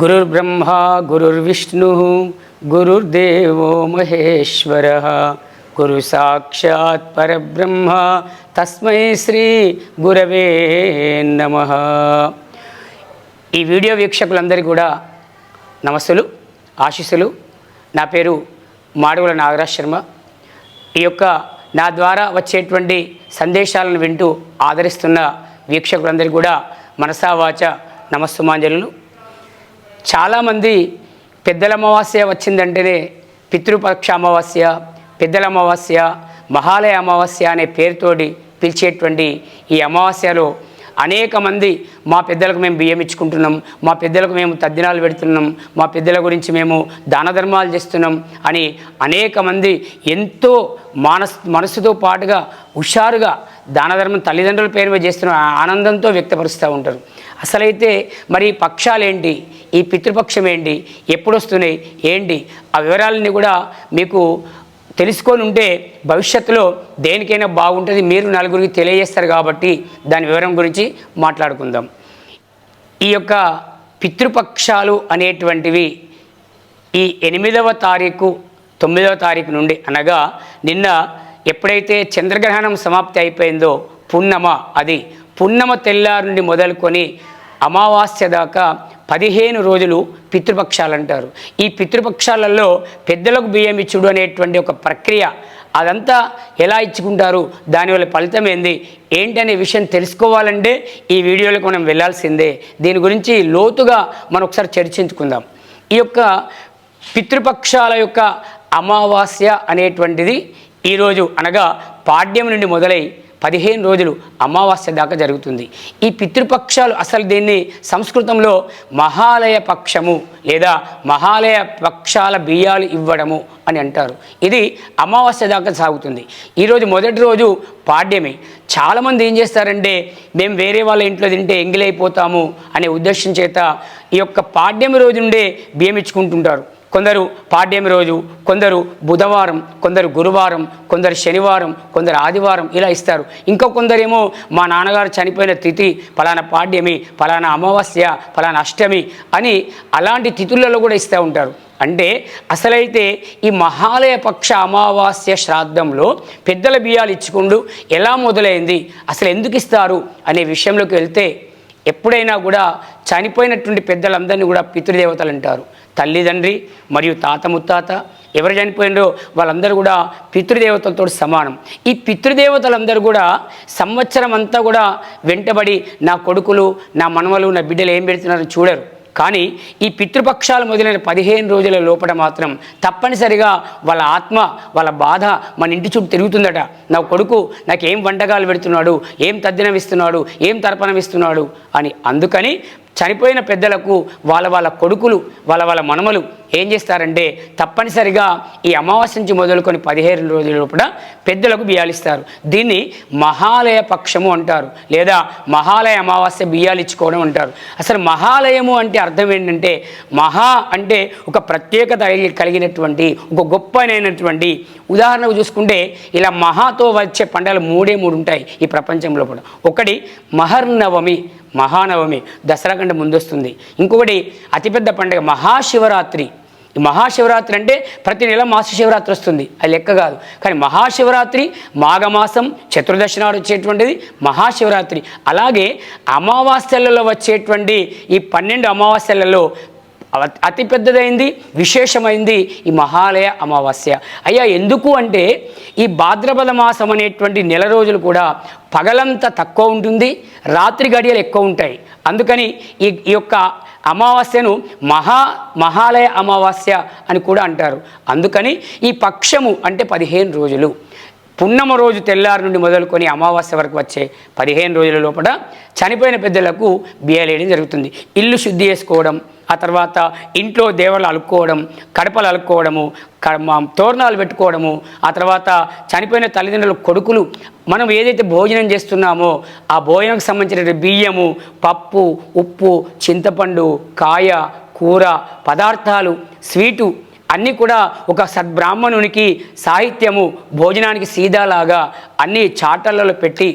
గురుర్బ్రహ్మ గురుర్విష్ణు గురుర్దేవో మహేశ్వర. గురు సాక్షాత్ పరబ్రహ్మ తస్మై శ్రీ గురవే నమ. ఈ వీడియో వీక్షకులందరికీ కూడా నమస్సులు ఆశీస్సులు. నా పేరు మాడుగుల నాగరాజ్ శర్మ. ఈ యొక్క నా ద్వారా వచ్చేటువంటి సందేశాలను వింటూ ఆదరిస్తున్న వీక్షకులందరికీ కూడా మనసావాచ నమస్సుమాంజలు చాలామంది పెద్దల అమావాస్య వచ్చిందంటేనే పితృపక్ష అమావాస్య పెద్దల అమావాస్య మహాలయ అమావాస్య అనే పేరుతోటి పిలిచేటువంటి ఈ అమావాస్యలో అనేక మంది మా పెద్దలకు మేము బియ్యం ఇచ్చుకుంటున్నాం మా పెద్దలకు మేము తద్దినాలు పెడుతున్నాం మా పెద్దల గురించి మేము దాన ధర్మాలు చేస్తున్నాం అని అనేక మంది ఎంతో మానస్ మనసుతో పాటుగా హుషారుగా దాన ధర్మం తల్లిదండ్రుల పేరు మీద చేస్తున్న ఆనందంతో వ్యక్తపరుస్తూ ఉంటారు. అసలైతే మరి పక్షాలు ఏంటి ఈ పితృపక్షం ఏంటి ఎప్పుడు వస్తున్నాయి ఏంటి? ఆ వివరాలన్నీ కూడా మీకు తెలుసుకొని ఉంటే భవిష్యత్తులో దేనికైనా బాగుంటుంది మీరు నలుగురికి తెలియజేస్తారు కాబట్టి దాని వివరం గురించి మాట్లాడుకుందాం. ఈ యొక్క పితృపక్షాలు అనేటువంటివి ఈ ఎనిమిదవ తారీఖు తొమ్మిదవ తారీఖు నుండి అనగా నిన్న ఎప్పుడైతే చంద్రగ్రహణం సమాప్తి అయిపోయిందో పున్నమ అది పున్నమ తెల్లారు నుండి మొదలుకొని అమావాస్య దాకా పదిహేను రోజులు పితృపక్షాలు అంటారు. ఈ పితృపక్షాలలో పెద్దలకు బియ్యం ఇచ్చుడు అనేటువంటి ఒక ప్రక్రియ అదంతా ఎలా ఇచ్చుకుంటారు? దానివల్ల ఫలితం ఏంది? ఏంటి అనే విషయం తెలుసుకోవాలంటే ఈ వీడియోలకు మనం వెళ్ళాల్సిందే దీని గురించి లోతుగా మనం ఒకసారి చర్చించుకుందాం. ఈ యొక్క పితృపక్షాల యొక్క అమావాస్య అనేటువంటిది ఈరోజు అనగా పాడ్యం నుండి మొదలై పదిహేను రోజులు అమావాస్య దాకా జరుగుతుంది. ఈ పితృపక్షాలు అసలు దీన్ని? సంస్కృతంలో మహాలయ పక్షము లేదా మహాలయ పక్షాల బియ్యాలు ఇవ్వడము అని అంటారు. ఇది అమావాస్య దాకా సాగుతుంది. ఈరోజు మొదటి రోజు పాడ్యమే. చాలామంది ఏం చేస్తారంటే మేము వేరే వాళ్ళ ఇంట్లో తింటే ఎంగిలైపోతాము అనే ఉద్దేశం చేత ఈ యొక్క పాడ్యం రోజు నుండే బియ్యం ఇచ్చుకుంటుంటారు. కొందరు పాడ్యమి రోజు కొందరు బుధవారం కొందరు గురువారం కొందరు శనివారం కొందరు ఆదివారం ఇలా ఇస్తారు. ఇంకా కొందరేమో మా నాన్నగారు చనిపోయిన తిథి ఫలానా పాడ్యమి ఫలానా అమావాస్య ఫలానా అష్టమి అని అలాంటి తిథులలో కూడా ఇస్తూ ఉంటారు. అంటే అసలైతే ఈ మహాలయ పక్ష అమావాస్య శ్రాద్ధంలో పెద్దల బియ్యాలు ఇచ్చుకుంటూ ఎలా మొదలైంది అసలు ఎందుకు ఇస్తారు అనే విషయంలోకి వెళ్తే ఎప్పుడైనా కూడా చనిపోయినటువంటి పెద్దలందరినీ కూడా పితృదేవతలు అంటారు. తల్లిదండ్రి మరియు తాత ముత్తాత ఎవరు చనిపోయినరో వాళ్ళందరూ కూడా పితృదేవతలతో సమానం. ఈ పితృదేవతలందరూ కూడా సంవత్సరం అంతా కూడా వెంటబడి నా కొడుకులు నా మనవలు నా బిడ్డలు ఏం పెడుతున్నారో చూడరు. కానీ ఈ పితృపక్షాలు మొదలైన పదిహేను రోజుల లోపల మాత్రం తప్పనిసరిగా వాళ్ళ ఆత్మ వాళ్ళ బాధ మన ఇంటి చుట్టూ తిరుగుతుందట. నా కొడుకు నాకు ఏం వంటకాలు పెడుతున్నాడు ఏం తద్దినం ఇస్తున్నాడు ఏం తర్పణం ఇస్తున్నాడు అని అందుకని చనిపోయిన పెద్దలకు వాళ్ళ వాళ్ళ కొడుకులు వాళ్ళ వాళ్ళ మనమలు ఏం చేస్తారంటే తప్పనిసరిగా ఈ అమావాస్య నుంచి మొదలుకొని పదిహేను రోజుల లోపల పెద్దలకు బియ్యాలిస్తారు. దీన్ని మహాలయ పక్షము అంటారు. లేదా మహాలయ అమావాస్య బియ్యాలు ఇచ్చుకోవడం అంటారు. అసలు మహాలయము అంటే అర్థం ఏంటంటే మహా అంటే ఒక ప్రత్యేకత కలిగినటువంటి ఒక గొప్పనైనటువంటి ఉదాహరణకు చూసుకుంటే ఇలా మహాతో వచ్చే పండుగలు మూడే మూడు ఉంటాయి ఈ ప్రపంచంలో కూడా ఒకటి మహర్నవమి మహానవమి దసరా కంటే ముందొస్తుంది. ఇంకొకటి అతిపెద్ద పండుగ మహాశివరాత్రి. మహాశివరాత్రి అంటే ప్రతి నెల మాస శివరాత్రి వస్తుంది. అది లెక్క కాదు. కానీ మహాశివరాత్రి మాఘమాసం చతుర్దశి నాడు వచ్చేటువంటిది మహాశివరాత్రి. అలాగే అమావాస్యలలో వచ్చేటువంటి ఈ పన్నెండు అమావాస్యలలో అతి పెద్దదైంది విశేషమైంది ఈ మహాలయ అమావాస్య. అయ్యా ఎందుకు అంటే ఈ భాద్రపద మాసం అనేటువంటి నెల రోజులు కూడా పగలంతా తక్కువ ఉంటుంది రాత్రి గడియలు ఎక్కువ ఉంటాయి. అందుకని ఈ ఈ యొక్క అమావాస్యను మహా మహాలయ అమావాస్య అని కూడా అంటారు. అందుకని ఈ పక్షము అంటే పదిహేను రోజులు. పున్నమ రోజు తెల్లారి నుండి మొదలుకొని అమావాస్య వరకు వచ్చే పదిహేను రోజుల లోపల చనిపోయిన పెద్దలకు బియ్యలేయడం జరుగుతుంది. ఇల్లు శుద్ధి చేసుకోవడం ఆ తర్వాత ఇంట్లో దేవలు అలుక్కోవడం కడపలు అలుక్కోవడము క- తోరణాలు పెట్టుకోవడము ఆ తర్వాత చనిపోయిన తల్లిదండ్రుల కొడుకులు మనం ఏదైతే భోజనం చేస్తున్నామో ఆ భోజనంకి సంబంధించిన బియ్యము పప్పు ఉప్పు చింతపండు కాయ కూర పదార్థాలు స్వీటు అన్నీ కూడా ఒక సద్బ్రాహ్మణునికి సాహిత్యము భోజనానికి సీదాలాగా అన్ని చాటలలో పెట్టి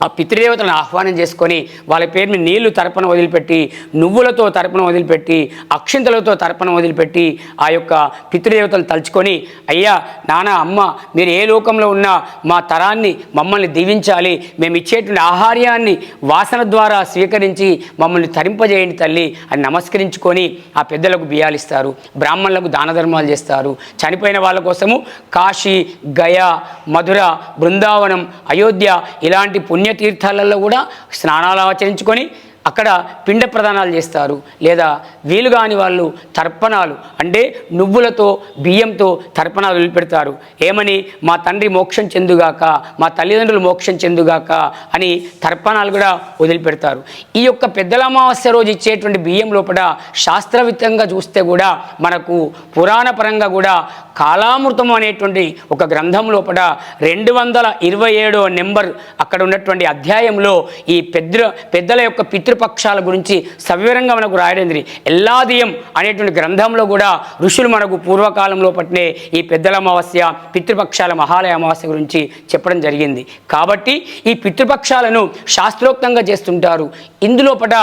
ఆ పితృదేవతలను ఆహ్వానం చేసుకొని వాళ్ళ పేరుని నీళ్ళు తర్పణ వదిలిపెట్టి నువ్వులతో తర్పణ వదిలిపెట్టి అక్షింతలతో తర్పణం వదిలిపెట్టి ఆ యొక్క పితృదేవతలను తలుచుకొని అయ్యా నాన్న అమ్మ మీరు ఏ లోకంలో ఉన్నా మా తరాన్ని మమ్మల్ని దీవించాలి. మేము ఇచ్చేటువంటి ఆహార్యాన్ని వాసన ద్వారా స్వీకరించి మమ్మల్ని తరింపజేయండి తల్లి అని నమస్కరించుకొని ఆ పెద్దలకు బియ్యాలిస్తారు బ్రాహ్మణులకు దాన ధర్మాలు చేస్తారు. చనిపోయిన వాళ్ళ కోసము కాశీ గయా మధుర బృందావనం అయోధ్య ఇలాంటి పుణ్యతీర్థాలలో కూడా స్నానాలు ఆచరించుకొని అక్కడ పిండ ప్రదానాలు చేస్తారు లేదా వీలు కాని వాళ్ళు తర్పణాలు అంటే నువ్వులతో బియ్యంతో తర్పణాలు వదిలిపెడతారు. ఏమని? మా తండ్రి మోక్షం చెందుగాక మా తల్లిదండ్రులు మోక్షం చెందుగాక అని తర్పణాలు కూడా వదిలిపెడతారు. ఈ యొక్క పెద్దల అమావాస్య రోజు ఇచ్చేటువంటి బియ్యం లోపల శాస్త్రవిత్తంగా చూస్తే కూడా మనకు పురాణ పరంగా కూడా కాలామృతం అనేటువంటి ఒక గ్రంథం లోపల రెండు వందల ఇరవై ఏడో నెంబర్ అక్కడ ఉన్నటువంటి అధ్యాయంలో ఈ పెద్ద పెద్దల యొక్క పితృపక్షాల గురించి సవివరంగా మనకు రాయడంది ఎల్లాదియం అనేటువంటి గ్రంథంలో కూడా ఋషులు మనకు పూర్వకాలంలో పట్టినే ఈ పెద్దల అమావాస్య పితృపక్షాల మహాలయ అమావాస్య గురించి చెప్పడం జరిగింది. కాబట్టి ఈ పితృపక్షాలను శాస్త్రోక్తంగా చేస్తుంటారు. ఇందులో పట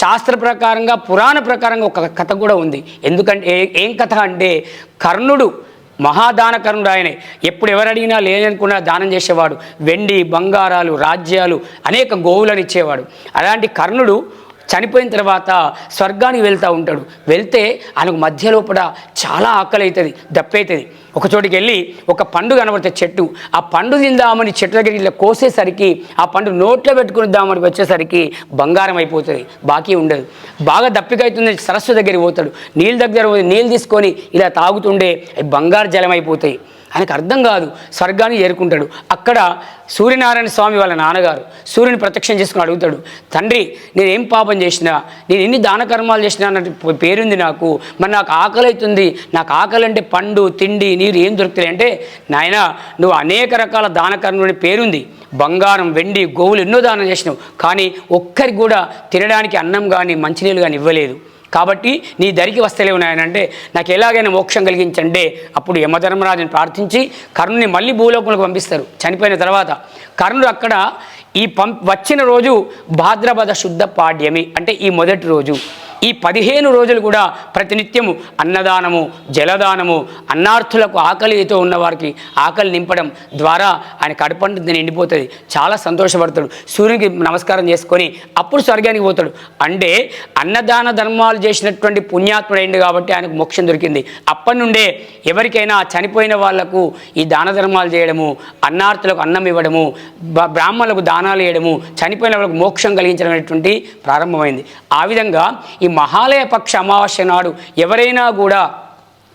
శాస్త్ర ప్రకారంగా పురాణ ప్రకారంగా ఒక కథ కూడా ఉంది. ఎందుకంటే ఏం కథ అంటే కర్ణుడు మహాదానకరుడు ఆయనే ఎప్పుడు ఎవరు అడిగినా లేదనుకున్నా దానం చేసేవాడు. వెండి బంగారాలు రాజ్యాలు అనేక గోవులను ఇచ్చేవాడు. అలాంటి కర్ణుడు చనిపోయిన తర్వాత స్వర్గానికి వెళ్తూ ఉంటాడు. వెళ్తే ఆయనకు మధ్య లోపల చాలా ఆకలి అవుతుంది దప్పవుతుంది ఒక చోటికి వెళ్ళి ఒక పండు కనబడుతుంది చెట్టు. ఆ పండు తిందామని చెట్టు దగ్గరికి ఇలా కోసేసరికి ఆ పండు నోట్లో పెట్టుకునిద్దామని వచ్చేసరికి బంగారం అయిపోతుంది బాకీ ఉండదు. బాగా దప్పికైతుంది సరస్సు దగ్గరికి పోతాడు. నీళ్ళ దగ్గర నీళ్ళు తీసుకొని ఇలా తాగుతుండే బంగారు జలం అయిపోతాయి ఆయనకు అర్థం కాదు స్వర్గాన్ని చేరుకుంటాడు అక్కడ సూర్యనారాయణ స్వామి వాళ్ళ నాన్నగారు సూర్యుని ప్రత్యక్షం చేసుకుని అడుగుతాడు తండ్రి నేనేం పాపం చేసినా నేను ఎన్ని దాన కర్మాలు చేసినా అన్నట్టు పేరుంది నాకు మరి నాకు ఆకలి అవుతుంది. నాకు ఆకలి అంటే పండు తిండి నీరు ఏం దొరుకుతాయి? అంటే నాయన నువ్వు అనేక రకాల దాన కర్మలని పేరుంది. బంగారం వెండి గోవులు ఎన్నో దానం చేసినావు. కానీ ఒక్కరికి కూడా తినడానికి అన్నం కానీ మంచినీళ్ళు కానీ ఇవ్వలేదు. కాబట్టి నీ దరికి వస్తలేవు నాయనంటే నాకు ఎలాగైనా మోక్షం కలిగించండి. అప్పుడు యమధర్మరాజుని ప్రార్థించి కర్ణుని మళ్ళీ భూలోకంలోకి పంపిస్తారు. చనిపోయిన తర్వాత కర్ణుడు అక్కడ ఈ పం వచ్చిన రోజు భాద్రపద శుద్ధ పాడ్యమి అంటే ఈ మొదటి రోజు. ఈ పదిహేను రోజులు కూడా ప్రతినిత్యము అన్నదానము జలదానము అన్నార్థులకు ఆకలితో ఉన్నవారికి ఆకలి నింపడం ద్వారా ఆయన కడుపంటు నిండిపోతుంది. చాలా సంతోషపడతాడు. సూర్యునికి నమస్కారం చేసుకొని అప్పుడు స్వర్గానికి పోతాడు. అంటే అన్నదాన ధర్మాలు చేసినటువంటి పుణ్యాత్ముడైంది కాబట్టి ఆయనకు మోక్షం దొరికింది. అప్పటి నుండే ఎవరికైనా చనిపోయిన వాళ్ళకు ఈ దాన ధర్మాలు చేయడము అన్నార్థులకు అన్నం ఇవ్వడము బ్రాహ్మణులకు దానాలు ఇవ్వడము చనిపోయిన వాళ్ళకు మోక్షం కలిగించడం అనేటువంటి ప్రారంభమైంది. ఆ విధంగా ఈ మహాలయ పక్ష అమావాస్య నాడు ఎవరైనా కూడా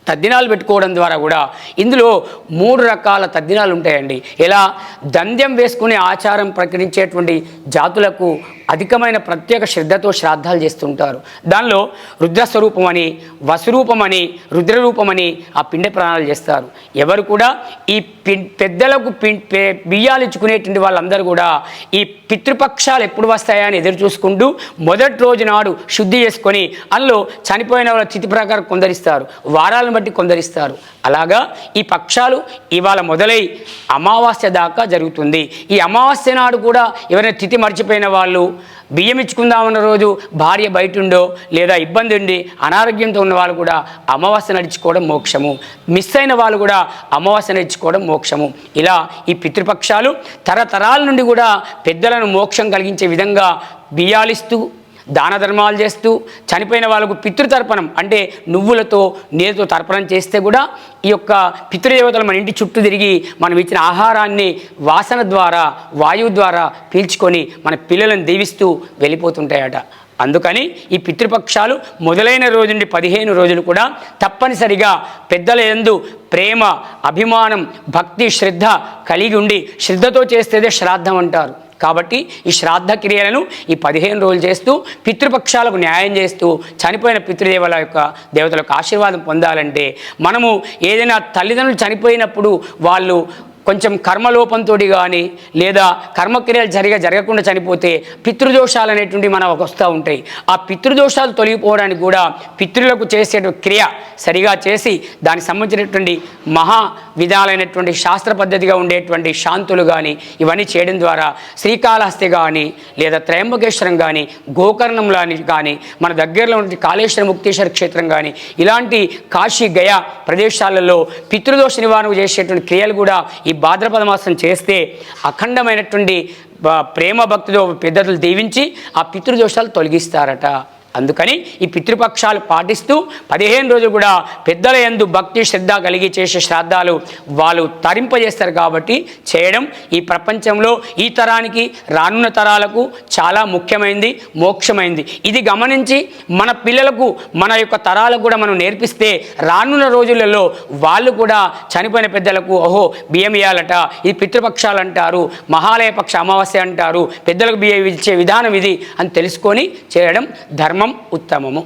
తద్దినాలు పెట్టుకోవడం ద్వారా కూడా ఇందులో మూడు రకాల తద్దినాలు ఉంటాయండి. ఇలా దంద్యం వేసుకునే ఆచారం ప్రకటించేటువంటి జాతులకు అధికమైన ప్రత్యేక శ్రద్ధతో శ్రాద్ధాలు చేస్తుంటారు. దానిలో రుద్రస్వరూపం అని వసురూపం అని రుద్రరూపమని ఆ పిండ ప్రాణాలు చేస్తారు. ఎవరు కూడా ఈ పి పెద్దలకు పి పే- బియ్యాలు ఇచ్చుకునేటువంటి వాళ్ళందరూ కూడా ఈ పితృపక్షాలు ఎప్పుడు వస్తాయా అని ఎదురు చూసుకుంటూ మొదటి రోజు నాడు శుద్ధి చేసుకొని అందులో చనిపోయిన వాళ్ళ తిథి ప్రకారం కొందరిస్తారు. వారాలను బట్టి కొందరిస్తారు. అలాగా ఈ పక్షాలు ఇవాళ మొదలై అమావాస్య దాకా జరుగుతుంది. ఈ అమావాస్య నాడు కూడా ఎవరైనా తిథి మర్చిపోయిన వాళ్ళు బియ్యం ఇచ్చుకుందామన్న రోజు భార్య బయట ఉండో లేదా ఇబ్బంది ఉండి అనారోగ్యంతో ఉన్న వాళ్ళు కూడా అమావాస్య నడుచుకోవడం మోక్షము. మిస్ అయిన వాళ్ళు కూడా అమావాస్య నడుచుకోవడం మోక్షము. ఇలా ఈ పితృపక్షాలు తరతరాల నుండి కూడా పెద్దలను మోక్షం కలిగించే విధంగా బియ్యాలిస్తూ దాన ధర్మాలు చేస్తూ చనిపోయిన వాళ్ళకు పితృతర్పణం అంటే నువ్వులతో నేతో తర్పణం చేస్తే కూడా ఈ యొక్క పితృదేవతలు మన ఇంటి చుట్టూ తిరిగి మనం ఇచ్చిన ఆహారాన్ని వాసన ద్వారా వాయువు ద్వారా పీల్చుకొని మన పిల్లలను దీవిస్తూ వెళ్ళిపోతుంటాయట. అందుకని ఈ పితృపక్షాలు మొదలైన రోజు నుండి పదిహేను రోజులు కూడా తప్పనిసరిగా పెద్దల యందు ప్రేమ అభిమానం భక్తి శ్రద్ధ కలిగి ఉండి శ్రద్ధతో చేస్తేదే శ్రాద్ధం అంటారు. కాబట్టి ఈ శ్రాద్ధ క్రియలను ఈ పదిహేను రోజులు చేస్తూ పితృపక్షాలకు న్యాయం చేస్తూ చనిపోయిన పితృదేవుల యొక్క దేవతల యొక్క ఆశీర్వాదం పొందాలంటే మనము ఏదైనా తల్లిదండ్రులు చనిపోయినప్పుడు వాళ్ళు కొంచెం కర్మలోపంతో కానీ లేదా కర్మక్రియలు జరిగ జరగకుండా చనిపోతే పితృదోషాలు అనేటువంటి మనకు వస్తూ ఉంటాయి. ఆ పితృదోషాలు తొలగిపోవడానికి కూడా పితృలకు చేసే క్రియ సరిగా చేసి దానికి సంబంధించినటువంటి మహా విధాలైనటువంటి శాస్త్ర పద్ధతిగా ఉండేటువంటి శాంతులు కానీ ఇవన్నీ చేయడం ద్వారా శ్రీకాళహస్తి కానీ లేదా త్రయంబకేశ్వరం కానీ గోకర్ణం కానీ మన దగ్గరలో ఉన్న కాళేశ్వర ముక్తేశ్వర క్షేత్రం కానీ ఇలాంటి కాశీ గయా ప్రదేశాలలో పితృదోష నివారణ చేసేటువంటి క్రియలు కూడా ఈ భాద్రపద మాసం చేస్తే అఖండమైనటువంటి ప్రేమ భక్తితో పెద్దలు దీవించి ఆ పితృదోషాలు తొలగిస్తారట. అందుకని ఈ పితృపక్షాలు పాటిస్తూ పదిహేను రోజులు కూడా పెద్దల యందు భక్తి శ్రద్ధ కలిగి చేసే శ్రాద్ధాలు వాళ్ళు తరింపజేస్తారు కాబట్టి చేయడం ఈ ప్రపంచంలో ఈ తరానికి రానున్న తరాలకు చాలా ముఖ్యమైంది మోక్షమైంది. ఇది గమనించి మన పిల్లలకు మన యొక్క తరాలకు కూడా మనం నేర్పిస్తే రానున్న రోజులలో వాళ్ళు కూడా చనిపోయిన పెద్దలకు ఓహో బియ్యం ఇవ్వాలట ఇది పితృపక్షాలు అంటారు మహాలయ పక్ష అమావాస్య అంటారు పెద్దలకు బియ్యం ఇచ్చే విధానం ఇది అని తెలుసుకొని చేయడం ధర్మం. ఉత్తమము